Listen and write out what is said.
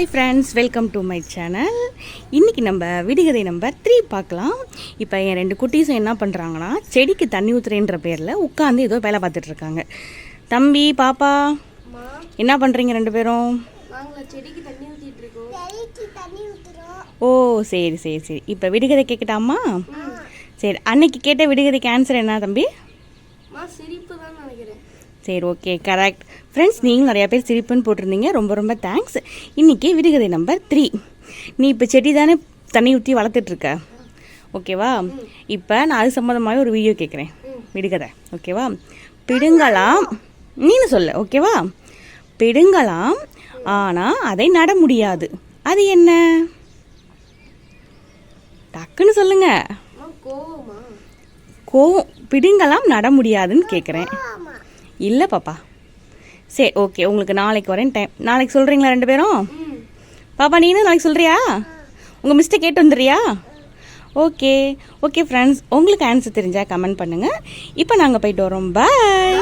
Hi friends welcome to my channel இன்றைக்கி நம்ம விடுகதை நம்பர் த்ரீ பார்க்கலாம். இப்போ என் ரெண்டு குட்டீஸும் என்ன பண்ணுறாங்கன்னா செடிக்கு தண்ணி ஊற்றுறேன்ற பேரில் உட்காந்து ஏதோ வேலை பார்த்துட்டு இருக்காங்க. தம்பி பாப்பா என்ன பண்ணுறீங்க ரெண்டு பேரும்? நாங்கள செடிக்கு தண்ணி ஊத்திட்டு இருக்கோம். ஓ சரி சரி சரி. இப்போ விடுகதை கேட்கட்டாமா சரி அன்னைக்கு கேட்ட விடுகதைக்கு ஆன்சர் என்ன தம்பி? மா சிரிப்பு தான் நினைக்கிறேன். சரி ஓகே கரெக்ட் ஃப்ரெண்ட்ஸ் நீங்களும் நிறையா பேர் சிரிப்புன்னு போட்டிருந்தீங்க. ரொம்ப ரொம்ப தேங்க்ஸ் இன்றைக்கி விடுகதை நம்பர் த்ரீ நீ இப்போ செடி தானே தண்ணி ஊற்றி வளர்த்துட்ருக்க? ஓகேவா இப்போ நான் அது சம்மந்தமாகவே ஒரு வீடியோ கேட்குறேன் விடுகதை ஓகேவா பிடுங்கலாம். நீனு சொல்லு ஓகேவா பிடுங்கலாம் ஆனால் அதை நட முடியாது. அது என்ன? டக்குன்னு சொல்லுங்க. கோவமா? பிடுங்கலாம் நட முடியாதுன்னு கேட்குறேன் இல்லை பாப்பா. சரி ஓகே உங்களுக்கு நாளைக்கு வரேன் டைம் நாளைக்கு சொல்கிறீங்களா ரெண்டு பேரும்? பாப்பா நீனும் நாளைக்கு சொல்கிறியா உங்கள் மிஸ்டே கேட்டு வந்துடுறியா? ஓகே ஓகே ஃப்ரெண்ட்ஸ் உங்களுக்கு ஆன்சர் தெரிஞ்சால் கமெண்ட் பண்ணுங்கள் இப்போ நாங்கள் போயிட்டு வரோம். பாய்